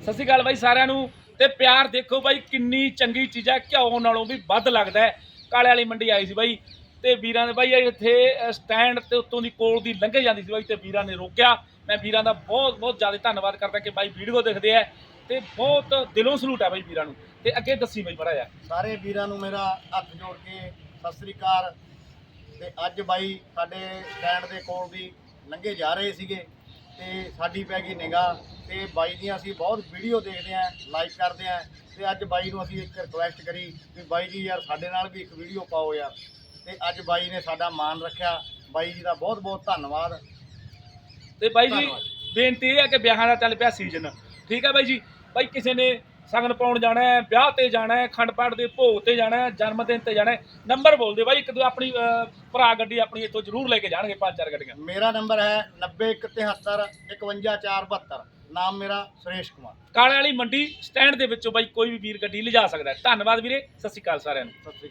ਸਤਿ ਸ਼੍ਰੀ ਅਕਾਲ ਬਾਈ ਸਾਰਿਆਂ ਨੂੰ ਤੇ ਪਿਆਰ ਦੇਖੋ ਬਾਈ ਕਿੰਨੀ ਚੰਗੀ ਚੀਜ਼ ਹੈ, ਘਿਓ ਨਾਲੋਂ ਵੀ ਵੱਧ ਲੱਗਦਾ ਹੈ। ਕਾਲੇ ਵਾਲੀ ਮੰਡੀ ਆਈ ਸੀ ਬਾਈ ਤੇ ਵੀਰਾਂ ਨੇ ਬਾਈ ਇੱਥੇ ਸਟੈਂਡ ਤੇ ਉੱਤੋਂ ਦੀ ਕੋਲ ਦੀ ਲੰਘੇ ਜਾਂਦੀ ਸੀ ਬਾਈ ਤੇ ਵੀਰਾਂ ਨੇ ਰੋਕਿਆ। ਮੈਂ ਵੀਰਾਂ ਦਾ ਬਹੁਤ ਬਹੁਤ ਜ਼ਿਆਦਾ ਧੰਨਵਾਦ ਕਰਦਾ ਕਿ ਬਾਈ ਵੀਡੀਓ ਦੇਖਦੇ ਆ ਤੇ ਬਹੁਤ ਦਿਲੋਂ ਸਲੂਟ ਹੈ ਬਾਈ ਵੀਰਾਂ ਨੂੰ। ਤੇ ਅੱਗੇ ਦੱਸੀ ਬਾਈ ਬੜਾ ਜਾ ਸਾਰੇ ਵੀਰਾਂ ਨੂੰ ਮੇਰਾ ਹੱਥ ਜੋੜ ਕੇ ਸਤਿ ਸ੍ਰੀ ਅਕਾਲ। ਤੇ ਅੱਜ ਬਾਈ ਸਾਡੇ ਸਟੈਂਡ ਦੇ ਕੋਲ ਦੀ ਲੰਘੇ ਜਾ ਰਹੇ ਸੀਗੇ ਤੇ ਸਾਡੀ ਪੈ ਗਈ ਨਿਗਾਹ। ਤੇ ਬਾਈ ਦੀਆਂ ਅਸੀਂ ਬਹੁਤ ਵੀਡੀਓ ਦੇਖਦੇ ਆਂ ਲਾਈਕ ਕਰਦੇ ਆਂ ਤੇ ਅੱਜ ਬਾਈ ਨੂੰ ਅਸੀਂ ਇੱਕ ਰਿਕੁਐਸਟ ਕਰੀ ਵੀ ਬਾਈ ਜੀ ਯਾਰ ਸਾਡੇ ਨਾਲ ਵੀ ਇੱਕ ਵੀਡੀਓ ਪਾਓ ਯਾਰ। ਤੇ ਅੱਜ ਬਾਈ ਨੇ ਸਾਡਾ ਮਾਣ ਰੱਖਿਆ ਬਾਈ ਜੀ ਦਾ ਬਹੁਤ ਬਹੁਤ ਧੰਨਵਾਦ। ਤੇ ਬਾਈ ਜੀ। ਬੇਨਤੀ ਇਹ ਹੈ ਕਿ ਵਿਆਹਾਂ ਦਾ ਚੱਲ ਪਿਆ ਸੀਜ਼ਨ ਠੀਕ ਹੈ ਬਾਈ ਜੀ? ਬਾਈ ਕਿਸੇ ਨੇ ਸਗਨ ਪਾਉਣ ਜਾਣਾ ਹੈ ਵਿਆਹ ਤੇ ਜਾਣਾ ਹੈ ਖੰਡ ਪਾਠ ਦੇ ਭੋਗ ਤੇ ਜਾਣਾ ਹੈ ਜਨਮ ਦਿਨ ਤੇ ਜਾਣਾ ਹੈ ਨੰਬਰ ਬੋਲ ਦੇ ਬਾਈ ਇੱਕ ਦੋ ਆਪਣੀ ਭਰਾ ਗੱਡੀ ਆਪਣੀ ਇੱਥੋਂ ਜ਼ਰੂਰ ਲੈ ਕੇ ਜਾਣਗੇ ਪੰਜ ਚਾਰ ਗੱਡੀਆਂ। ਮੇਰਾ ਨੰਬਰ ਹੈ 9073 51472 ਨਾਮ ਮੇਰਾ ਸੁਰੇਸ਼ ਕੁਮਾਰ। ਕਾਲੇ ਵਾਲੀ ਮੰਡੀ ਸਟੈਂਡ ਦੇ ਵਿੱਚੋਂ ਬਾਈ ਕੋਈ ਵੀ ਵੀਰ ਗੱਡੀ ਲਿਜਾ ਸਕਦਾ ਹੈ। ਧੰਨਵਾਦ ਵੀਰੇ ਸਤਿ ਸ਼੍ਰੀ ਅਕਾਲ ਸਾਰਿਆਂ ਨੂੰ। ਸਤਿ ਸ੍ਰੀ ਅਕਾਲ।